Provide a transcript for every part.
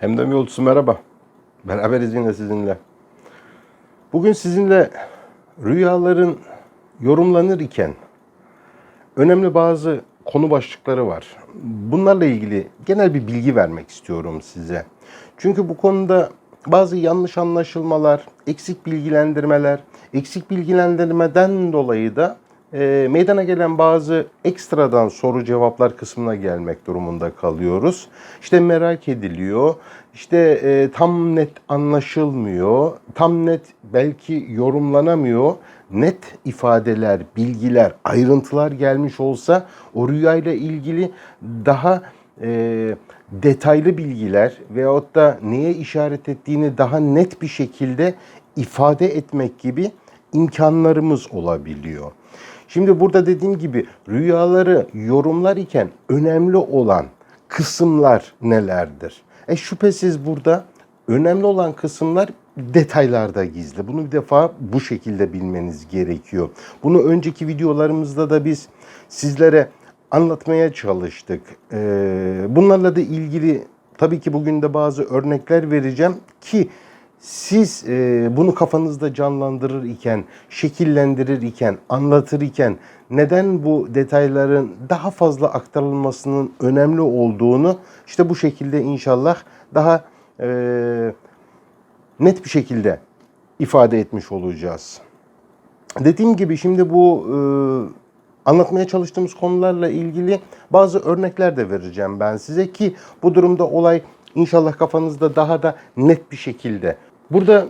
Hemdem Yolcusu merhaba. Beraberiz yine sizinle. Bugün sizinle rüyaların yorumlanır iken önemli bazı konu başlıkları var. Bunlarla ilgili genel bir bilgi vermek istiyorum size. Çünkü bu konuda bazı yanlış anlaşılmalar, eksik bilgilendirmeler, eksik bilgilendirmeden dolayı da e, meydana gelen bazı ekstradan soru cevaplar kısmına gelmek durumunda kalıyoruz. İşte merak ediliyor, işte e, tam net anlaşılmıyor, tam net belki yorumlanamıyor. Net ifadeler, bilgiler, ayrıntılar gelmiş olsa o rüyayla ilgili daha e, detaylı bilgiler veyahut da neye işaret ettiğini daha net bir şekilde ifade etmek gibi imkanlarımız olabiliyor. Şimdi burada dediğim gibi rüyaları yorumlar iken önemli olan kısımlar nelerdir? E şüphesiz burada önemli olan kısımlar detaylarda gizli. Bunu bir defa bu şekilde bilmeniz gerekiyor. Bunu önceki videolarımızda da biz sizlere anlatmaya çalıştık. Ee, bunlarla da ilgili tabii ki bugün de bazı örnekler vereceğim ki siz e, bunu kafanızda canlandırır iken, şekillendirir iken, anlatır iken neden bu detayların daha fazla aktarılmasının önemli olduğunu işte bu şekilde inşallah daha e, net bir şekilde ifade etmiş olacağız. Dediğim gibi şimdi bu e, anlatmaya çalıştığımız konularla ilgili bazı örnekler de vereceğim ben size ki bu durumda olay inşallah kafanızda daha da net bir şekilde. Burada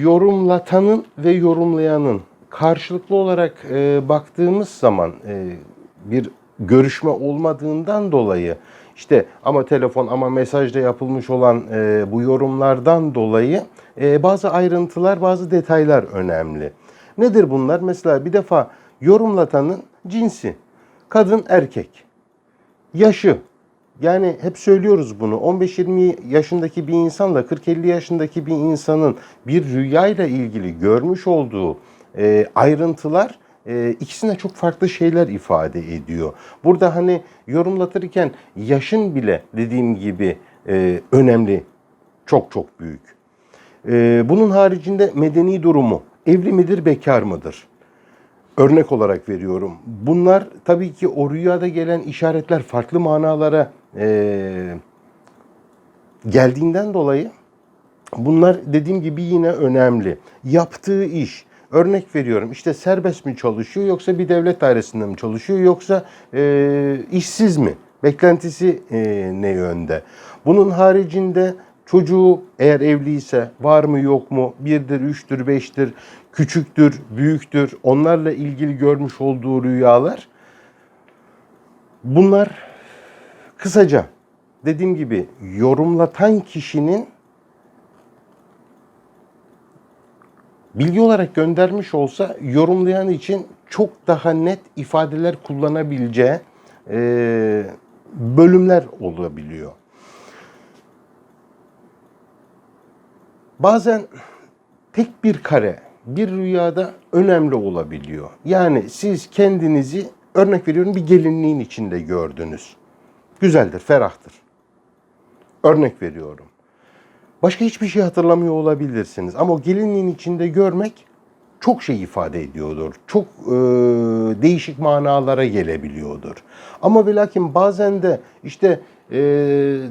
yorumlatanın ve yorumlayanın karşılıklı olarak e, baktığımız zaman e, bir görüşme olmadığından dolayı işte ama telefon ama mesajda yapılmış olan e, bu yorumlardan dolayı e, bazı ayrıntılar, bazı detaylar önemli. Nedir bunlar? Mesela bir defa yorumlatanın cinsi, kadın erkek, yaşı, yani hep söylüyoruz bunu. 15-20 yaşındaki bir insanla 40-50 yaşındaki bir insanın bir rüyayla ilgili görmüş olduğu e, ayrıntılar e, ikisine çok farklı şeyler ifade ediyor. Burada hani yorumlatırken yaşın bile dediğim gibi e, önemli, çok çok büyük. E, bunun haricinde medeni durumu, evli midir, bekar mıdır? Örnek olarak veriyorum. Bunlar tabii ki o rüyada gelen işaretler farklı manalara e, geldiğinden dolayı bunlar dediğim gibi yine önemli. Yaptığı iş, örnek veriyorum işte serbest mi çalışıyor yoksa bir devlet dairesinde mi çalışıyor yoksa e, işsiz mi? Beklentisi e, ne yönde? Bunun haricinde çocuğu eğer evliyse var mı yok mu? Birdir, üçtür, beştir, küçüktür, büyüktür. Onlarla ilgili görmüş olduğu rüyalar. Bunlar kısaca dediğim gibi yorumlatan kişinin bilgi olarak göndermiş olsa yorumlayan için çok daha net ifadeler kullanabileceği e, bölümler olabiliyor. Bazen tek bir kare bir rüyada önemli olabiliyor. Yani siz kendinizi örnek veriyorum bir gelinliğin içinde gördünüz. Güzeldir, ferahtır. Örnek veriyorum. Başka hiçbir şey hatırlamıyor olabilirsiniz ama o gelinliğin içinde görmek çok şey ifade ediyordur. Çok e, değişik manalara gelebiliyordur. Ama ve bazen de işte e,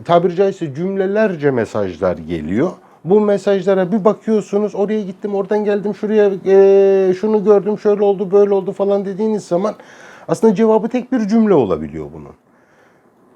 tabiri caizse cümlelerce mesajlar geliyor. Bu mesajlara bir bakıyorsunuz oraya gittim oradan geldim şuraya e, şunu gördüm şöyle oldu böyle oldu falan dediğiniz zaman aslında cevabı tek bir cümle olabiliyor bunun.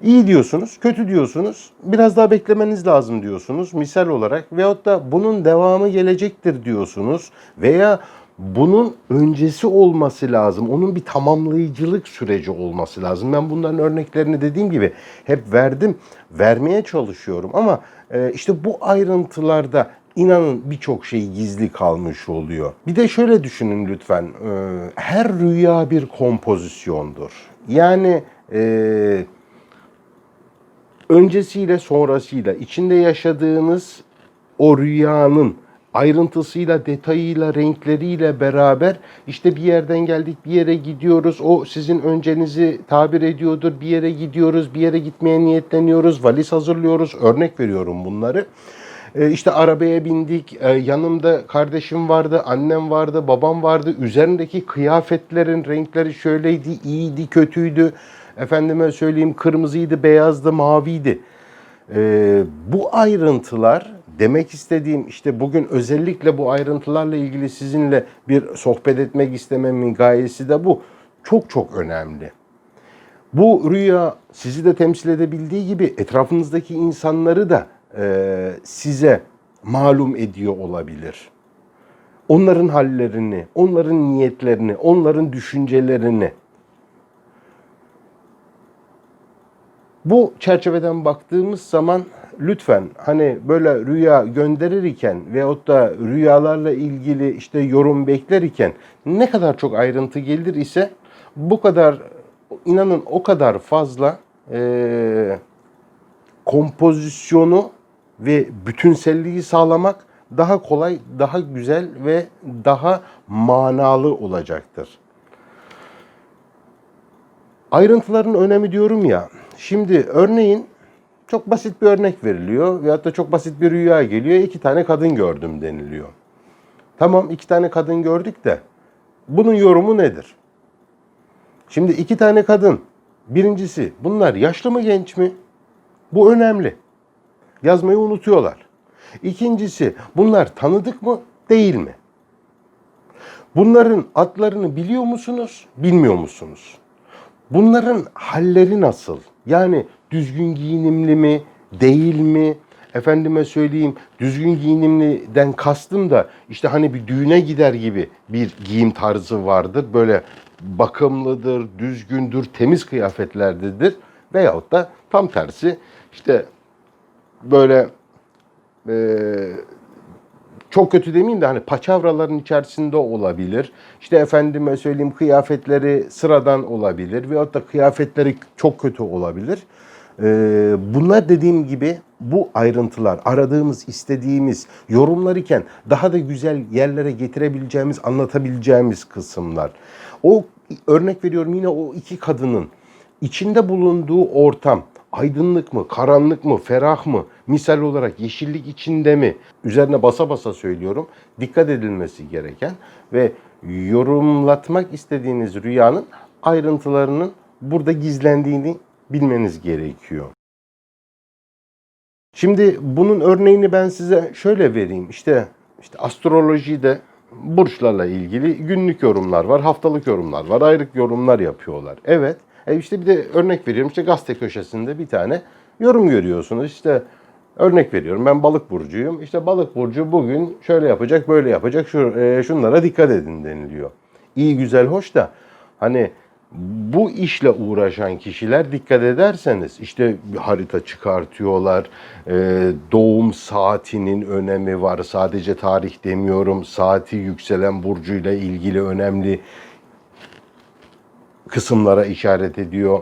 İyi diyorsunuz, kötü diyorsunuz, biraz daha beklemeniz lazım diyorsunuz misal olarak veyahut da bunun devamı gelecektir diyorsunuz veya bunun öncesi olması lazım. Onun bir tamamlayıcılık süreci olması lazım. Ben bunların örneklerini dediğim gibi hep verdim, vermeye çalışıyorum ama e, işte bu ayrıntılarda inanın birçok şey gizli kalmış oluyor. Bir de şöyle düşünün lütfen. e, Her rüya bir kompozisyondur. Yani e, öncesiyle sonrasıyla içinde yaşadığınız o rüyanın ayrıntısıyla, detayıyla, renkleriyle beraber işte bir yerden geldik bir yere gidiyoruz. O sizin öncenizi tabir ediyordur. Bir yere gidiyoruz, bir yere gitmeye niyetleniyoruz. Valiz hazırlıyoruz. Örnek veriyorum bunları. E, işte arabaya bindik. E, yanımda kardeşim vardı, annem vardı, babam vardı. Üzerindeki kıyafetlerin renkleri şöyleydi, iyiydi, kötüydü. Efendime söyleyeyim kırmızıydı, beyazdı, maviydi. E, bu ayrıntılar demek istediğim işte bugün özellikle bu ayrıntılarla ilgili sizinle bir sohbet etmek istememin gayesi de bu. Çok çok önemli. Bu rüya sizi de temsil edebildiği gibi etrafınızdaki insanları da e, size malum ediyor olabilir. Onların hallerini, onların niyetlerini, onların düşüncelerini. Bu çerçeveden baktığımız zaman lütfen hani böyle rüya gönderirken veyahut da rüyalarla ilgili işte yorum beklerken ne kadar çok ayrıntı gelir ise bu kadar inanın o kadar fazla e, kompozisyonu ve bütünselliği sağlamak daha kolay, daha güzel ve daha manalı olacaktır. Ayrıntıların önemi diyorum ya. Şimdi örneğin çok basit bir örnek veriliyor veyahut da çok basit bir rüya geliyor. iki tane kadın gördüm deniliyor. Tamam iki tane kadın gördük de bunun yorumu nedir? Şimdi iki tane kadın. Birincisi bunlar yaşlı mı genç mi? Bu önemli. Yazmayı unutuyorlar. İkincisi bunlar tanıdık mı değil mi? Bunların adlarını biliyor musunuz, bilmiyor musunuz? Bunların halleri nasıl? Yani düzgün giyinimli mi, değil mi? Efendime söyleyeyim düzgün giyinimliden kastım da işte hani bir düğüne gider gibi bir giyim tarzı vardır. Böyle bakımlıdır, düzgündür, temiz kıyafetlerdedir. Veyahut da tam tersi işte böyle e, çok kötü demeyeyim de hani paçavraların içerisinde olabilir. İşte efendime söyleyeyim kıyafetleri sıradan olabilir veyahut da kıyafetleri çok kötü olabilir. Ee, bunlar dediğim gibi bu ayrıntılar aradığımız, istediğimiz yorumlar iken daha da güzel yerlere getirebileceğimiz, anlatabileceğimiz kısımlar. O örnek veriyorum yine o iki kadının içinde bulunduğu ortam aydınlık mı, karanlık mı, ferah mı, misal olarak yeşillik içinde mi? Üzerine basa basa söylüyorum. Dikkat edilmesi gereken ve yorumlatmak istediğiniz rüyanın ayrıntılarının burada gizlendiğini bilmeniz gerekiyor. Şimdi bunun örneğini ben size şöyle vereyim. İşte işte astrolojide burçlarla ilgili günlük yorumlar var, haftalık yorumlar var, aylık yorumlar yapıyorlar. Evet. E işte bir de örnek veriyorum. İşte gazete köşesinde bir tane yorum görüyorsunuz. İşte örnek veriyorum. Ben balık burcuyum. İşte balık burcu bugün şöyle yapacak, böyle yapacak. Şu e, şunlara dikkat edin deniliyor. İyi güzel hoş da hani bu işle uğraşan kişiler dikkat ederseniz işte harita çıkartıyorlar. E, doğum saatinin önemi var. Sadece tarih demiyorum. Saati yükselen burcuyla ilgili önemli kısımlara işaret ediyor.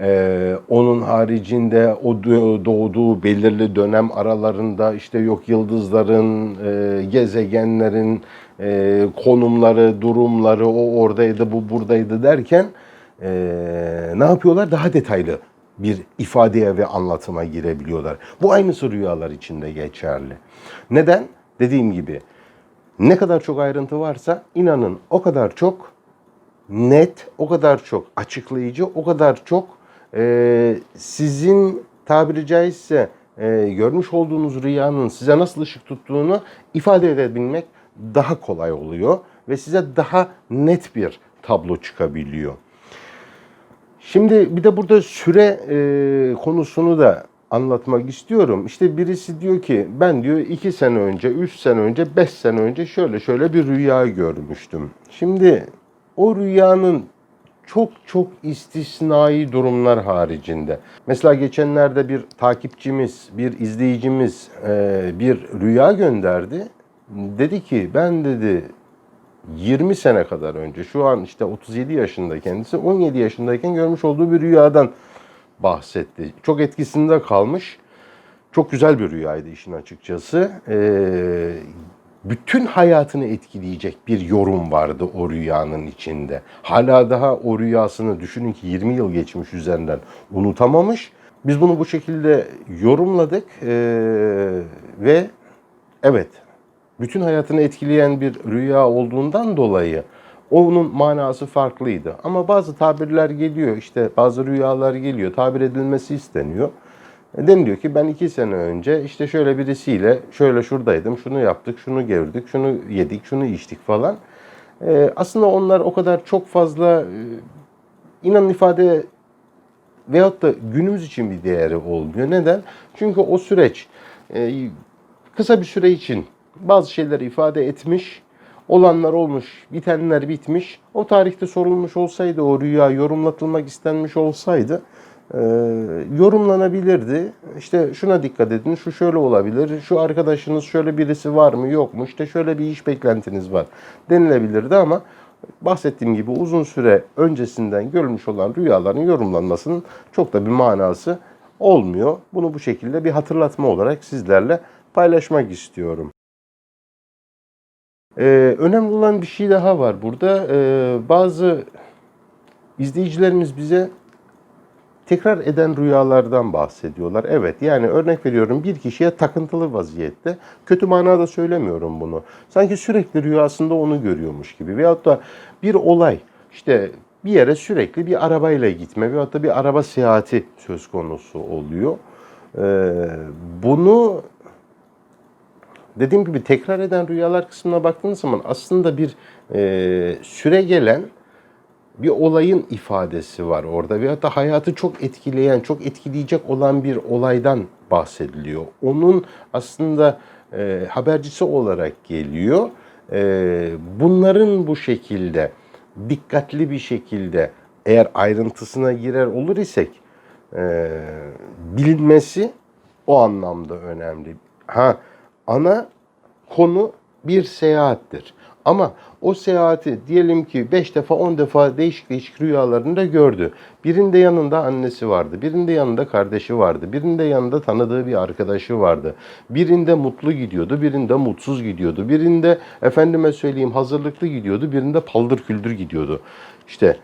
Ee, onun haricinde o doğduğu belirli dönem aralarında işte yok yıldızların, e, gezegenlerin e, konumları, durumları, o oradaydı, bu buradaydı derken e, ne yapıyorlar? Daha detaylı bir ifadeye ve anlatıma girebiliyorlar. Bu aynısı rüyalar içinde geçerli. Neden? Dediğim gibi ne kadar çok ayrıntı varsa inanın o kadar çok net, o kadar çok açıklayıcı, o kadar çok e, sizin tabiri caizse e, görmüş olduğunuz rüyanın size nasıl ışık tuttuğunu ifade edebilmek daha kolay oluyor ve size daha net bir tablo çıkabiliyor. Şimdi bir de burada süre e, konusunu da anlatmak istiyorum. İşte birisi diyor ki ben diyor iki sene önce, üç sene önce, beş sene önce şöyle şöyle bir rüya görmüştüm. Şimdi o rüyanın çok çok istisnai durumlar haricinde. Mesela geçenlerde bir takipçimiz, bir izleyicimiz e, bir rüya gönderdi. Dedi ki ben dedi 20 sene kadar önce şu an işte 37 yaşında kendisi 17 yaşındayken görmüş olduğu bir rüyadan bahsetti. Çok etkisinde kalmış. Çok güzel bir rüyaydı işin açıkçası. Ee, bütün hayatını etkileyecek bir yorum vardı o rüyanın içinde. Hala daha o rüyasını düşünün ki 20 yıl geçmiş üzerinden unutamamış. Biz bunu bu şekilde yorumladık eee, ve evet bütün hayatını etkileyen bir rüya olduğundan dolayı onun manası farklıydı. Ama bazı tabirler geliyor işte bazı rüyalar geliyor tabir edilmesi isteniyor. E, Deniliyor ki ben iki sene önce işte şöyle birisiyle şöyle şuradaydım, şunu yaptık, şunu gördük, şunu yedik, şunu içtik falan. E, aslında onlar o kadar çok fazla e, inanın ifade veyahut da günümüz için bir değeri olmuyor. Neden? Çünkü o süreç e, kısa bir süre için bazı şeyleri ifade etmiş, olanlar olmuş, bitenler bitmiş. O tarihte sorulmuş olsaydı, o rüya yorumlatılmak istenmiş olsaydı e, yorumlanabilirdi. İşte şuna dikkat edin, şu şöyle olabilir, şu arkadaşınız şöyle birisi var mı yok mu, işte şöyle bir iş beklentiniz var denilebilirdi ama bahsettiğim gibi uzun süre öncesinden görülmüş olan rüyaların yorumlanmasının çok da bir manası olmuyor. Bunu bu şekilde bir hatırlatma olarak sizlerle paylaşmak istiyorum. Ee, önemli olan bir şey daha var burada. Ee, bazı izleyicilerimiz bize tekrar eden rüyalardan bahsediyorlar. Evet yani örnek veriyorum bir kişiye takıntılı vaziyette kötü manada söylemiyorum bunu. Sanki sürekli rüyasında onu görüyormuş gibi veyahut da bir olay işte bir yere sürekli bir arabayla gitme veyahut da bir araba seyahati söz konusu oluyor. Ee, bunu dediğim gibi tekrar eden rüyalar kısmına baktığınız zaman aslında bir e, süre gelen bir olayın ifadesi var orada veyahut da hayatı çok etkileyen, çok etkileyecek olan bir olaydan bahsediliyor. Onun aslında e, habercisi olarak geliyor. E, bunların bu şekilde dikkatli bir şekilde eğer ayrıntısına girer olur isek e, bilinmesi o anlamda önemli. Ha ana konu bir seyahattir. Ama o seyahati diyelim ki 5 defa 10 defa değişik değişik rüyalarında gördü. Birinde yanında annesi vardı, birinde yanında kardeşi vardı, birinde yanında tanıdığı bir arkadaşı vardı. Birinde mutlu gidiyordu, birinde mutsuz gidiyordu. Birinde efendime söyleyeyim hazırlıklı gidiyordu, birinde paldır küldür gidiyordu. İşte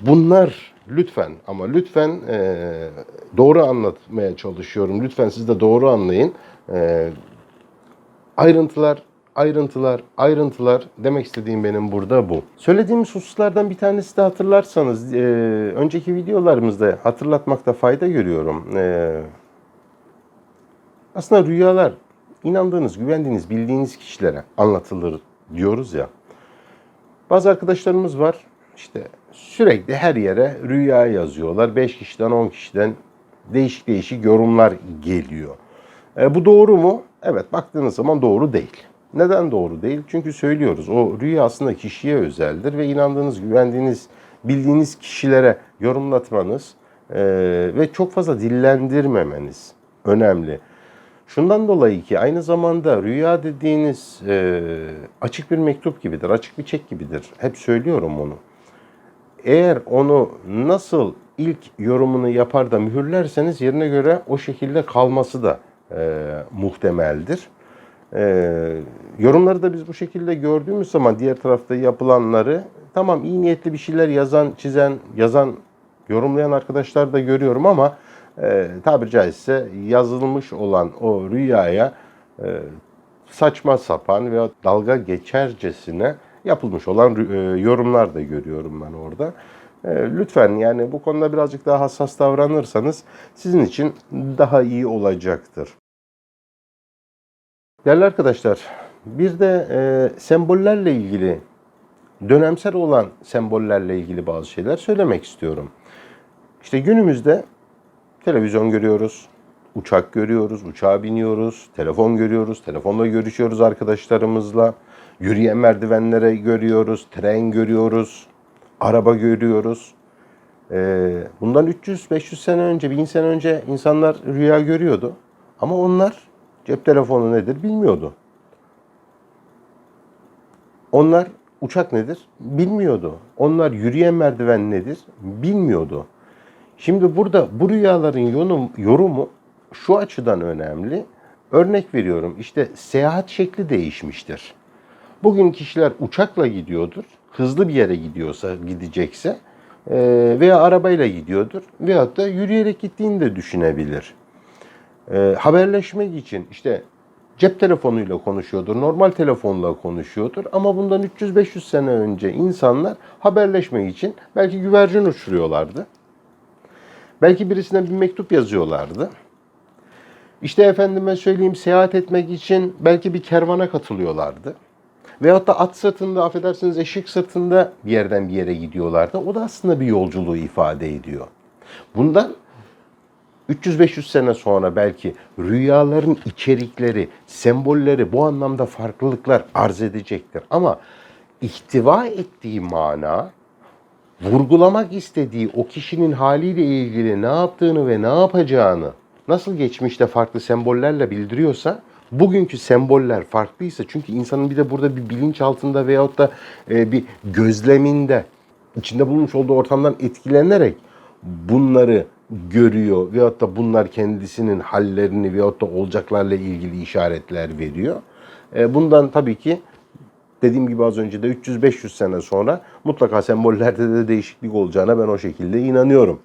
bunlar lütfen ama lütfen eee, doğru anlatmaya çalışıyorum. Lütfen siz de doğru anlayın. Eee ayrıntılar, ayrıntılar, ayrıntılar demek istediğim benim burada bu. Söylediğimiz hususlardan bir tanesi de hatırlarsanız e, önceki videolarımızda hatırlatmakta fayda görüyorum. E, aslında rüyalar inandığınız, güvendiğiniz, bildiğiniz kişilere anlatılır diyoruz ya. Bazı arkadaşlarımız var işte sürekli her yere rüya yazıyorlar. 5 kişiden 10 kişiden değişik değişik yorumlar geliyor. E, bu doğru mu? Evet baktığınız zaman doğru değil. Neden doğru değil? Çünkü söylüyoruz o rüya aslında kişiye özeldir ve inandığınız, güvendiğiniz, bildiğiniz kişilere yorumlatmanız e, ve çok fazla dillendirmemeniz önemli. Şundan dolayı ki aynı zamanda rüya dediğiniz e, açık bir mektup gibidir, açık bir çek gibidir. Hep söylüyorum onu. Eğer onu nasıl ilk yorumunu yapar da mühürlerseniz yerine göre o şekilde kalması da e, muhtemeldir. E, yorumları da biz bu şekilde gördüğümüz zaman diğer tarafta yapılanları tamam iyi niyetli bir şeyler yazan, çizen, yazan, yorumlayan arkadaşlar da görüyorum ama e, tabiri caizse yazılmış olan o rüyaya e, saçma sapan veya dalga geçercesine yapılmış olan e, yorumlar da görüyorum ben orada. E, Lütfen yani bu konuda birazcık daha hassas davranırsanız sizin için daha iyi olacaktır. Değerli arkadaşlar, bir de e, sembollerle ilgili, dönemsel olan sembollerle ilgili bazı şeyler söylemek istiyorum. İşte günümüzde televizyon görüyoruz, uçak görüyoruz, uçağa biniyoruz, telefon görüyoruz, telefonla görüşüyoruz arkadaşlarımızla, yürüyen merdivenlere görüyoruz, tren görüyoruz, araba görüyoruz. Ee, bundan 300-500 sene önce, 1000 sene önce insanlar rüya görüyordu. Ama onlar cep telefonu nedir bilmiyordu. Onlar uçak nedir bilmiyordu. Onlar yürüyen merdiven nedir bilmiyordu. Şimdi burada bu rüyaların yorum, yorumu şu açıdan önemli. Örnek veriyorum işte seyahat şekli değişmiştir. Bugün kişiler uçakla gidiyordur. Hızlı bir yere gidiyorsa, gidecekse veya arabayla gidiyordur. Veyahut da yürüyerek gittiğini de düşünebilir. E, haberleşmek için işte cep telefonuyla konuşuyordur, normal telefonla konuşuyordur. Ama bundan 300-500 sene önce insanlar haberleşmek için belki güvercin uçuruyorlardı. Belki birisine bir mektup yazıyorlardı. İşte efendime söyleyeyim seyahat etmek için belki bir kervana katılıyorlardı. Veyahut da at sırtında, affedersiniz eşek sırtında bir yerden bir yere gidiyorlardı. O da aslında bir yolculuğu ifade ediyor. Bundan 300-500 sene sonra belki rüyaların içerikleri, sembolleri bu anlamda farklılıklar arz edecektir. Ama ihtiva ettiği mana, vurgulamak istediği o kişinin haliyle ilgili ne yaptığını ve ne yapacağını nasıl geçmişte farklı sembollerle bildiriyorsa bugünkü semboller farklıysa çünkü insanın bir de burada bir bilinç altında veyahut da e, bir gözleminde içinde bulunmuş olduğu ortamdan etkilenerek bunları görüyor veyahut da bunlar kendisinin hallerini veyahut da olacaklarla ilgili işaretler veriyor. E, bundan tabii ki dediğim gibi az önce de 300-500 sene sonra mutlaka sembollerde de değişiklik olacağına ben o şekilde inanıyorum.